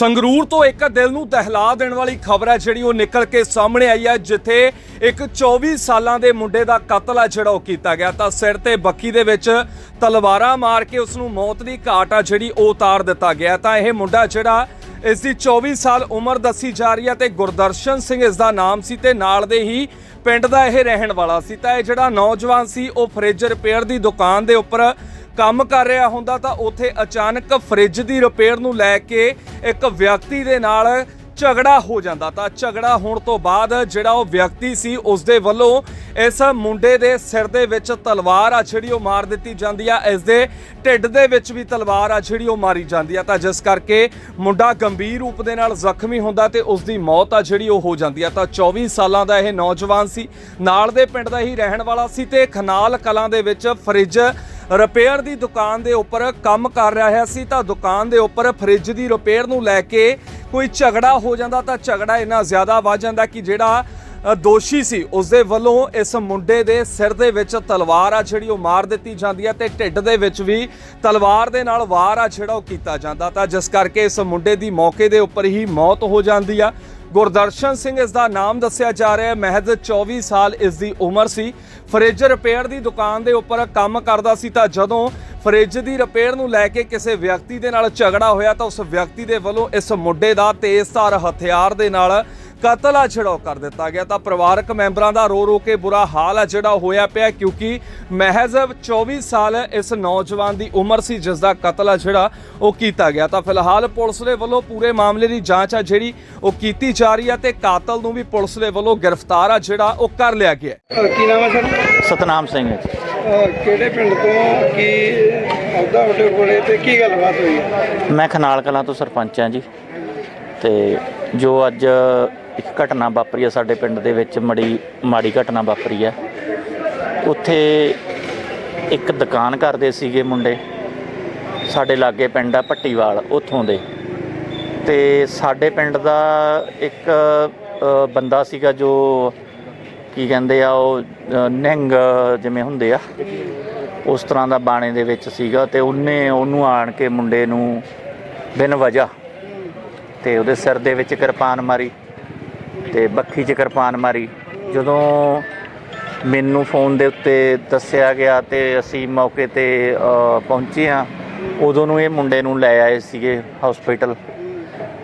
ਸੰਗਰੂਰ ਤੋਂ ਇੱਕ ਦਿਲ ਨੂੰ ਦਹਿਲਾ ਦੇਣ ਵਾਲੀ ਖਬਰ ਹੈ, ਜਿਹੜੀ ਉਹ ਨਿਕਲ ਕੇ ਸਾਹਮਣੇ ਆਈ ਹੈ, ਜਿੱਥੇ ਇੱਕ 24 ਸਾਲਾਂ ਦੇ ਮੁੰਡੇ ਦਾ ਕਤਲ ਆ, ਜਿਹੜਾ ਉਹ ਕੀਤਾ ਗਿਆ। ਤਾਂ ਸਿਰ ਤੇ ਬੱਕੀ ਦੇ ਵਿੱਚ ਤਲਵਾਰਾਂ ਮਾਰ ਕੇ ਉਸ ਨੂੰ ਮੌਤ ਦੀ ਘਾਟ ਆ, ਜਿਹੜੀ ਉਹ ਉਤਾਰ ਦਿੱਤਾ ਗਿਆ। ਤਾਂ ਇਹ ਮੁੰਡਾ ਜਿਹੜਾ ਇਸ ਦੀ 24 ਸਾਲ ਉਮਰ ਦੱਸੀ ਜਾ ਰਹੀ ਹੈ ਤੇ ਗੁਰਦਰਸ਼ਨ ਸਿੰਘ ਇਸ ਦਾ ਨਾਮ ਸੀ ਤੇ ਨਾਲ ਦੇ ਹੀ ਪਿੰਡ ਦਾ ਇਹ ਰਹਿਣ ਵਾਲਾ ਸੀ। ਤਾਂ ਇਹ ਜਿਹੜਾ ਨੌਜਵਾਨ ਸੀ, ਉਹ ਫ੍ਰਿਜ ਰਿਪੇਅਰ ਦੀ ਦੁਕਾਨ ਦੇ ਉੱਪਰ ਕੰਮ ਕਰ ਰਿਹਾ ਹੁੰਦਾ ਤਾਂ ਉੱਥੇ ਅਚਾਨਕ ਫ੍ਰਿਜ ਦੀ ਰਿਪੇਅਰ ਨੂੰ ਲੈ ਕੇ ਇੱਕ ਵਿਅਕਤੀ ਦੇ ਨਾਲ ਝਗੜਾ ਹੋ ਜਾਂਦਾ ਤਾਂ ਝਗੜਾ ਹੋਣ ਤੋਂ ਬਾਅਦ ਜਿਹੜਾ ਉਹ ਵਿਅਕਤੀ ਸੀ, ਉਸ ਦੇ ਵੱਲੋਂ ਇਸ ਮੁੰਡੇ ਦੇ ਸਿਰ ਦੇ ਵਿੱਚ ਤਲਵਾਰ ਆ ਜਿਹੜੀ ਉਹ ਮਾਰ ਦਿੱਤੀ ਜਾਂਦੀ ਆ, ਇਸ ਦੇ ਢਿੱਡ ਦੇ ਵਿੱਚ ਵੀ ਤਲਵਾਰ ਆ ਜਿਹੜੀ ਉਹ ਮਾਰੀ ਜਾਂਦੀ ਆ ਤਾਂ ਜਿਸ ਕਰਕੇ ਮੁੰਡਾ ਗੰਭੀਰ ਰੂਪ ਦੇ ਨਾਲ ਜ਼ਖਮੀ ਹੁੰਦਾ ਤੇ ਉਸ ਦੀ ਮੌਤ ਆ ਜਿਹੜੀ ਉਹ ਹੋ ਜਾਂਦੀ ਆ ਤਾਂ 24 ਸਾਲਾਂ ਦਾ ਇਹ ਨੌਜਵਾਨ ਸੀ, ਨਾਲ ਦੇ ਪਿੰਡ ਦਾ ਹੀ ਰਹਿਣ ਵਾਲਾ ਸੀ ਤੇ ਖਨਾਲ ਕਲਾਂ ਦੇ ਵਿੱਚ ਫ੍ਰਿਜ ਰਿਪੇਅਰ ਦੀ ਦੁਕਾਨ ਦੇ ਉੱਪਰ ਕੰਮ ਕਰ ਰਿਹਾ ਸੀ, ਤਾਂ ਦੁਕਾਨ ਦੇ ਉੱਪਰ ਫ੍ਰਿਜ ਦੀ ਰਿਪੇਅਰ ਨੂੰ ਲੈ ਕੇ ਕੋਈ ਝਗੜਾ ਹੋ ਜਾਂਦਾ ਤਾਂ ਝਗੜਾ ਇੰਨਾ ਜ਼ਿਆਦਾ ਵੱਧ ਜਾਂਦਾ ਕਿ ਜਿਹੜਾ ਦੋਸ਼ੀ ਸੀ ਉਸ ਦੇ ਵੱਲੋਂ ਇਸ ਮੁੰਡੇ ਦੇ ਸਿਰ ਦੇ ਵਿੱਚ ਤਲਵਾਰ ਆ ਜਿਹੜੀ ਉਹ ਮਾਰ ਦਿੱਤੀ ਜਾਂਦੀ ਹੈ ਤੇ ਢਿੱਡ ਦੇ ਵਿੱਚ ਵੀ ਤਲਵਾਰ ਦੇ ਨਾਲ ਵਾਰ ਆ ਜਿਹੜਾ ਉਹ ਕੀਤਾ ਜਾਂਦਾ ਤਾਂ ਜਿਸ ਕਰਕੇ ਇਸ ਮੁੰਡੇ ਦੀ ਮੌਕੇ ਦੇ ਉੱਪਰ ਹੀ ਮੌਤ ਹੋ ਜਾਂਦੀ ਆ। ਗੁਰਦਰਸ਼ਨ ਸਿੰਘ ਇਸ ਦਾ ਨਾਮ ਦੱਸਿਆ ਜਾ ਰਿਹਾ ਹੈ। ਮਹਿਜ਼ 24 ਸਾਲ ਇਸ ਦੀ ਉਮਰ ਸੀ। ਫ੍ਰਿਜ ਰਿਪੇਅਰ ਦੀ ਦੁਕਾਨ ਦੇ ਉੱਪਰ ਕੰਮ ਕਰਦਾ ਸੀ ਤਾਂ ਜਦੋਂ ਫ੍ਰਿਜ ਦੀ ਰਿਪੇਅਰ ਨੂੰ ਲੈ ਕੇ ਕਿਸੇ ਵਿਅਕਤੀ ਦੇ ਨਾਲ ਝਗੜਾ ਹੋਇਆ ਤਾਂ ਉਸ ਵਿਅਕਤੀ ਦੇ ਵੱਲੋਂ ਇਸ ਮੁੱਢੇ ਦਾ ਤੇਜ਼ਧਾਰ ਹਥਿਆਰ ਦੇ ਨਾਲ ਕਤਲ ਆ ਜਿਹੜਾ ਉਹ ਕਰ ਦਿੱਤਾ ਗਿਆ। ਤਾਂ ਪਰਿਵਾਰਕ ਮੈਂਬਰਾਂ ਦਾ ਰੋ ਰੋ ਕੇ ਬੁਰਾ ਹਾਲ ਆ ਜਿਹੜਾ ਹੋਇਆ ਪਿਆ ਕਿਉਂਕਿ ਮਹਿਜ਼ 24 ਸਾਲ ਇਸ ਨੌਜਵਾਨ ਦੀ ਉਮਰ ਸੀ ਜਿਸ ਦਾ ਕਤਲ ਆ ਜਿਹੜਾ ਉਹ ਕੀਤਾ ਗਿਆ। ਤਾਂ ਫਿਲਹਾਲ ਪੁਲਿਸ ਦੇ ਵੱਲੋਂ ਪੂਰੇ ਮਾਮਲੇ ਦੀ ਜਾਂਚ ਆ ਜਿਹੜੀ ਉਹ ਕੀਤੀ ਜਾ ਰਹੀ ਆ ਤੇ ਕਾਤਲ ਨੂੰ ਵੀ ਪੁਲਿਸ ਦੇ ਵੱਲੋਂ ਗ੍ਰਿਫਤਾਰ ਆ ਜਿਹੜਾ ਉਹ ਕਰ ਲਿਆ ਗਿਆ ਕੀ ਨਾਮ ਹੈ ਸਰ? ਸਤਨਾਮ ਸਿੰਘ ਹੈ ਕਿਹੜੇ ਪਿੰਡ ਤੋਂ ਕੀ ਅਹੁਦਾ ਤੁਹਾਡੇ ਕੋਲੇ ਤੇ ਕੀ ਗੱਲਬਾਤ ਹੋਈ ਹੈ? ਮੈਂ ਖਨਾਲ ਕਲਾਂ ਤੋਂ ਸਰਪੰਚ ਹਾਂ ਜੀ। ਤੇ ਜੋ ਅੱਜ ਇੱਕ ਘਟਨਾ ਵਾਪਰੀ ਹੈ ਸਾਡੇ ਪਿੰਡ ਦੇ ਵਿੱਚ ਮੜੀ ਮਾੜੀ ਘਟਨਾ ਵਾਪਰੀ ਹੈ। ਉੱਥੇ ਇੱਕ ਦੁਕਾਨ ਕਰਦੇ ਸੀਗੇ ਮੁੰਡੇ। ਸਾਡੇ ਲਾਗੇ ਪਿੰਡ ਆ ਪੱਟੀਵਾਲ ਉੱਥੋਂ ਦੇ। ਤੇ ਸਾਡੇ ਪਿੰਡ ਦਾ ਇੱਕ ਬੰਦਾ ਸੀਗਾ ਜੋ ਕੀ ਕਹਿੰਦੇ ਆ ਉਹ ਅ, ਜਿਵੇਂ ਹੁੰਦੇ ਆ ਉਸ ਤਰ੍ਹਾਂ ਦਾ ਬਾਣੇ ਦੇ ਵਿੱਚ ਸੀਗਾ ਤੇ ਉਹਨੇ ਉਹਨੂੰ ਆਣ ਕੇ ਮੁੰਡੇ ਨੂੰ ਬਿਨ ਵਜ੍ਹਾ ਤੇ ਉਹਦੇ ਸਿਰ ਦੇ ਵਿੱਚ ਕਿਰਪਾਨ ਮਾਰੀ। ਤੇ ਬੱਖੀ 'ਚ ਕਿਰਪਾਨ ਮਾਰੀ। ਜਦੋਂ ਮੈਨੂੰ ਫੋਨ ਦੇ ਉੱਤੇ ਦੱਸਿਆ ਗਿਆ ਤੇ ਅਸੀਂ ਮੌਕੇ ਤੇ ਪਹੁੰਚੇ ਆ ਉਦੋਂ ਨੂੰ ਇਹ ਮੁੰਡੇ ਨੂੰ ਲੈ ਆਏ ਸੀਗੇ ਹਸਪੀਟਲ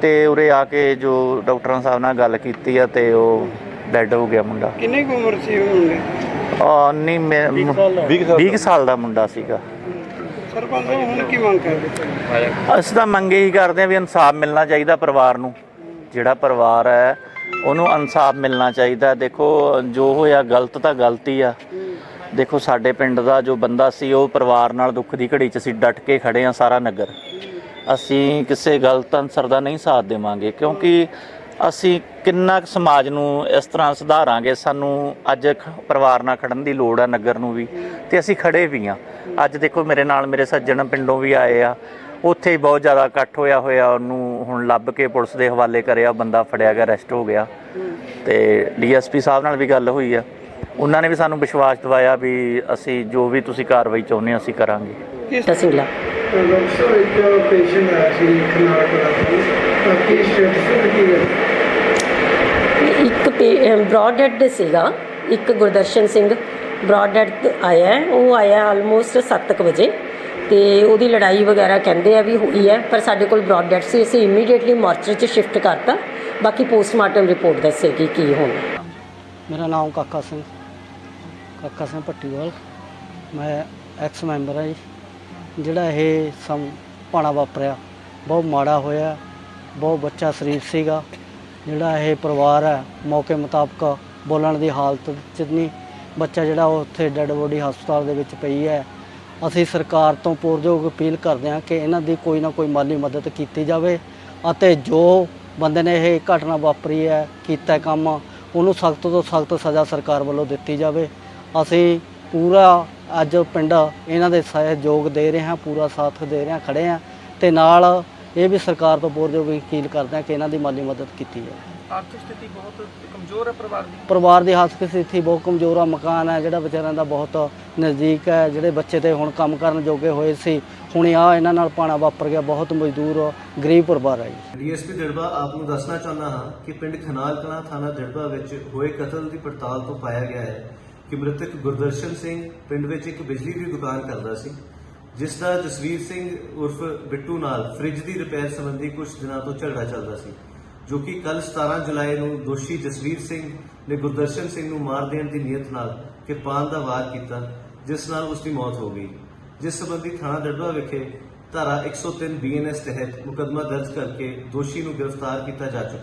ਤੇ ਉਰੇ ਆ ਕੇ ਜੋ ਡਾਕਟਰਾਂ ਸਾਹਿਬ ਨਾਲ ਗੱਲ ਕੀਤੀ ਆ ਤੇ ਉਹ ਡੈੱਡ ਹੋ ਗਿਆ ਮੁੰਡਾ। ਕਿੰਨੀ ਕੁ ਉਮਰ ਸੀ ਉਹ ਮੁੰਡੇ? ਆ ਨਹੀਂ ਮੈਂ 20 ਸਾਲ ਦਾ। ਮੁੰਡਾ ਸੀਗਾ। ਸਰਪੰਚ ਹੁਣ ਕੀ ਮੰਗ ਕਰਦੇ? ਅਸੀਂ ਤਾਂ ਮੰਗੇ ਹੀ ਕਰਦੇ ਹਾਂ ਵੀ ਇਨਸਾਫ ਮਿਲਣਾ ਚਾਹੀਦਾ ਪਰਿਵਾਰ ਨੂੰ। ਜਿਹੜਾ ਪਰਿਵਾਰ ਹੈ ਉਹਨੂੰ ਇਨਸਾਫ ਮਿਲਣਾ ਚਾਹੀਦਾ। ਦੇਖੋ, ਜੋ ਹੋਇਆ ਗਲਤ ਤਾਂ ਗਲਤੀ ਆ। ਦੇਖੋ, ਸਾਡੇ ਪਿੰਡ ਦਾ ਜੋ ਬੰਦਾ ਸੀ, ਉਹ ਪਰਿਵਾਰ ਨਾਲ ਦੁੱਖ ਦੀ ਘੜੀ 'ਚ ਅਸੀਂ ਡਟ ਕੇ ਖੜੇ ਆ ਸਾਰਾ ਨਗਰ। ਅਸੀਂ ਕਿਸੇ ਗਲਤ ਅਨਸਰ ਦਾ ਨਹੀਂ ਸਾਥ ਦੇਵਾਂਗੇ, ਕਿਉਂਕਿ ਅਸੀਂ ਕਿੰਨਾ ਕੁ ਸਮਾਜ ਨੂੰ ਇਸ ਤਰ੍ਹਾਂ ਸੁਧਾਰਾਂਗੇ, ਸਾਨੂੰ ਅੱਜ ਖ- ਪਰਿਵਾਰ ਨਾਲ ਖੜਨ ਦੀ ਲੋੜ ਆ ਨਗਰ ਨੂੰ ਵੀ, ਤੇ ਅਸੀਂ ਖੜੇ ਵੀ ਆ। ਅੱਜ ਦੇਖੋ, ਮੇਰੇ ਨਾਲ ਮੇਰੇ ਸੱਜਣ ਪਿੰਡੋਂ ਵੀ ਆਏ ਆ। ਉੱਥੇ ਹੀ ਬਹੁਤ ਜ਼ਿਆਦਾ ਇਕੱਠ ਹੋਇਆ ਹੋਇਆ ਉਹਨੂੰ ਹੁਣ ਲੱਭ ਕੇ ਪੁਲਿਸ ਦੇ ਹਵਾਲੇ ਕਰਿਆ ਬੰਦਾ ਫੜਿਆ ਗਿਆ ਅਰੈਸਟ ਹੋ ਗਿਆ। ਤੇ ਡੀਐਸਪੀ ਸਾਹਿਬ ਨਾਲ ਵੀ ਗੱਲ ਹੋਈ ਆ। ਉਹਨਾਂ ਨੇ ਵੀ ਸਾਨੂੰ ਵਿਸ਼ਵਾਸ ਦਿਵਾਇਆ ਵੀ ਅਸੀਂ ਜੋ ਵੀ ਤੁਸੀਂ ਕਾਰਵਾਈ ਚਾਹੁੰਦੇ ਹੋ ਅਸੀਂ ਕਰਾਂਗੇ। ਡਾਕਟਰ ਸਾਹਿਬ ਇੱਕ ਪੇਸ਼ੈਂਟ ਆਇਆ ਸੀ ਖਨਾਲ ਕੋਲ ਤਾਂ ਕੀ ਸਟੇਟਸ ਕੀ ਹੈ? ਇੱਕ ਬ੍ਰੌਡ ਡੈਡ ਦੇ ਸੀਗਾ। ਇੱਕ ਗੁਰਦਰਸ਼ਨ ਸਿੰਘ ਬ੍ਰੌਡ ਡੈਡ ਆਇਆ। ਉਹ ਆਇਆ ਆਲਮੋਸਟ 7:00 ਵਜੇ। ਤੇ ਉਹਦੀ ਲੜਾਈ ਵਗੈਰਾ ਕਹਿੰਦੇ ਆ ਵੀ ਹੋਈ ਹੈ, ਪਰ ਸਾਡੇ ਕੋਲ ਬ੍ਰੌਡ ਡੈਡ ਸੀ, ਅਸੀਂ ਇਮੀਡੀਏਟਲੀ ਮਾਰਚਰੀ 'ਚ ਸ਼ਿਫਟ ਕਰਤਾ। ਬਾਕੀ ਪੋਸਟਮਾਰਟਮ ਰਿਪੋਰਟ ਦੱਸੇਗੀ ਕੀ ਹੋਣਾ। ਮੇਰਾ ਨਾਮ ਕਾਕਾ ਸਿੰਘ ਕਾਕਾ ਸਿੰਘ ਭੱਟੀਵਾਲ। ਮੈਂ ਐਕਸ ਮੈਂਬਰ ਹਾਂ ਜੀ। ਜਿਹੜਾ ਇਹ ਸਮ, ਪਾਣਾ ਵਾਪਰਿਆ, ਬਹੁਤ ਮਾੜਾ ਹੋਇਆ, ਬਹੁਤ ਬੱਚਾ ਸ਼ਰੀਫ ਸੀਗਾ। ਜਿਹੜਾ ਇਹ ਪਰਿਵਾਰ ਹੈ, ਮੌਕੇ ਮੁਤਾਬਕ ਬੋਲਣ ਦੀ ਹਾਲਤ 'ਚ ਨਹੀਂ। ਬੱਚਾ ਜਿਹੜਾ ਉਹ ਉੱਥੇ ਡੈੱਡ ਬੋਡੀ ਹਸਪਤਾਲ ਦੇ ਵਿੱਚ ਪਈ ਹੈ। ਅਸੀਂ ਸਰਕਾਰ ਤੋਂ ਪੁਰਜੋਗ ਅਪੀਲ ਕਰਦੇ ਹਾਂ ਕਿ ਇਹਨਾਂ ਦੀ ਕੋਈ ਨਾ ਕੋਈ ਮਾਲੀ ਮਦਦ ਕੀਤੀ ਜਾਵੇ ਅਤੇ ਜੋ ਬੰਦੇ ਨੇ ਇਹ ਘਟਨਾ ਵਾਪਰੀ ਹੈ, ਕੀਤਾ ਕੰਮ, ਉਹਨੂੰ ਸਖਤ ਤੋਂ ਸਖਤ ਸਜ਼ਾ ਸਰਕਾਰ ਵੱਲੋਂ ਦਿੱਤੀ ਜਾਵੇ। ਅਸੀਂ ਪੂਰਾ ਅੱਜ ਪਿੰਡ ਇਹਨਾਂ ਦੇ ਸਹਿਯੋਗ ਦੇ ਰਹੇ ਹਾਂ, ਪੂਰਾ ਸਾਥ ਦੇ ਰਹੇ ਹਾਂ, ਖੜੇ ਹਾਂ ਤੇ ਨਾਲ ਇਹ ਵੀ ਸਰਕਾਰ ਤੋਂ ਪੁਰਜੋਗ ਅਪੀਲ ਕਰਦੇ ਹਾਂ ਕਿ ਇਹਨਾਂ ਦੀ ਮਾਲੀ ਮਦਦ ਕੀਤੀ ਜਾਵੇ। ਆਰਥਿਕ ਸਥਿਤੀ ਬਹੁਤ ਕਮਜ਼ੋਰ ਹੈ ਪਰਿਵਾਰ ਦੀ। ਪਰਿਵਾਰ ਦੀ ਆਰਥਿਕ ਸਥਿਤੀ ਬਹੁਤ ਕਮਜ਼ੋਰ ਆ ਮਕਾਨ ਹੈ ਜਿਹੜਾ ਵਿਚਾਰਿਆਂ ਦਾ ਬਹੁਤ ਨਜ਼ਦੀਕ ਹੈ ਜਿਹੜੇ ਬੱਚੇ ਤੇ ਹੁਣ ਕੰਮ ਕਰਨ ਜੋਗੇ ਹੋਏ ਸੀ ਹੁਣੇ ਆ ਇਹਨਾਂ ਨਾਲ ਪਾਣਾ ਵਾਪਰ ਗਿਆ ਬਹੁਤ ਮਜ਼ਦੂਰ ਗਰੀਬ ਪਰਿਵਾਰ ਹੈ ਜੀ। ਡੀਐਸਪੀ ਦਿੜਬਾ ਆਪ ਨੂੰ ਦੱਸਣਾ ਚਾਹੁੰਦਾ ਹਾਂ ਕਿ ਪਿੰਡ ਖਨਾਲ ਕਲਾਂ ਥਾਣਾ ਦਿੜਬਾ ਵਿੱਚ ਹੋਏ ਕਤਲ ਦੀ ਪੜਤਾਲ ਤੋਂ ਪਾਇਆ ਗਿਆ ਹੈ ਕਿ ਮ੍ਰਿਤਕ ਗੁਰਦਰਸ਼ਨ ਸਿੰਘ ਪਿੰਡ ਵਿੱਚ ਇੱਕ ਬਿਜਲੀ ਦੀ ਦੁਕਾਨ ਕਰਦਾ ਸੀ ਜਿਸ ਦਾ ਜਸਵੀਰ ਸਿੰਘ ਉਰਫ ਬਿੱਟੂ ਨਾਲ ਫ੍ਰਿਜ ਦੀ ਰਿਪੇਅਰ ਸੰਬੰਧੀ ਕੁਝ ਦਿਨਾਂ ਤੋਂ ਝਗੜਾ ਚੱਲਦਾ ਸੀ। ਜੋ ਕਿ ਕੱਲ 17 ਜੁਲਾਈ ਨੂੰ ਦੋਸ਼ੀ ਜਸਵੀਰ ਸਿੰਘ ਨੇ ਗੁਰਦਰਸ਼ਨ ਸਿੰਘ ਨੂੰ ਮਾਰ ਦੇਣ ਦੀ ਨੀਅਤ ਨਾਲ ਕਿਰਪਾਨ ਦਾ ਵਾਰ ਕੀਤਾ, ਜਿਸ ਨਾਲ ਉਸ ਦੀ ਮੌਤ ਹੋ ਗਈ। ਜਿਸ ਸਬੰਧੀ ਥਾਣਾ ਦੜਬਾ ਵਿਖੇ ਧਾਰਾ 103 ਬੀਐਨਐਸ ਤਹਿਤ ਮੁਕੱਦਮਾ ਦਰਜ ਕਰਕੇ ਦੋਸ਼ੀ ਨੂੰ ਗ੍ਰਿਫਤਾਰ ਕੀਤਾ ਜਾ ਚੁੱਕਾ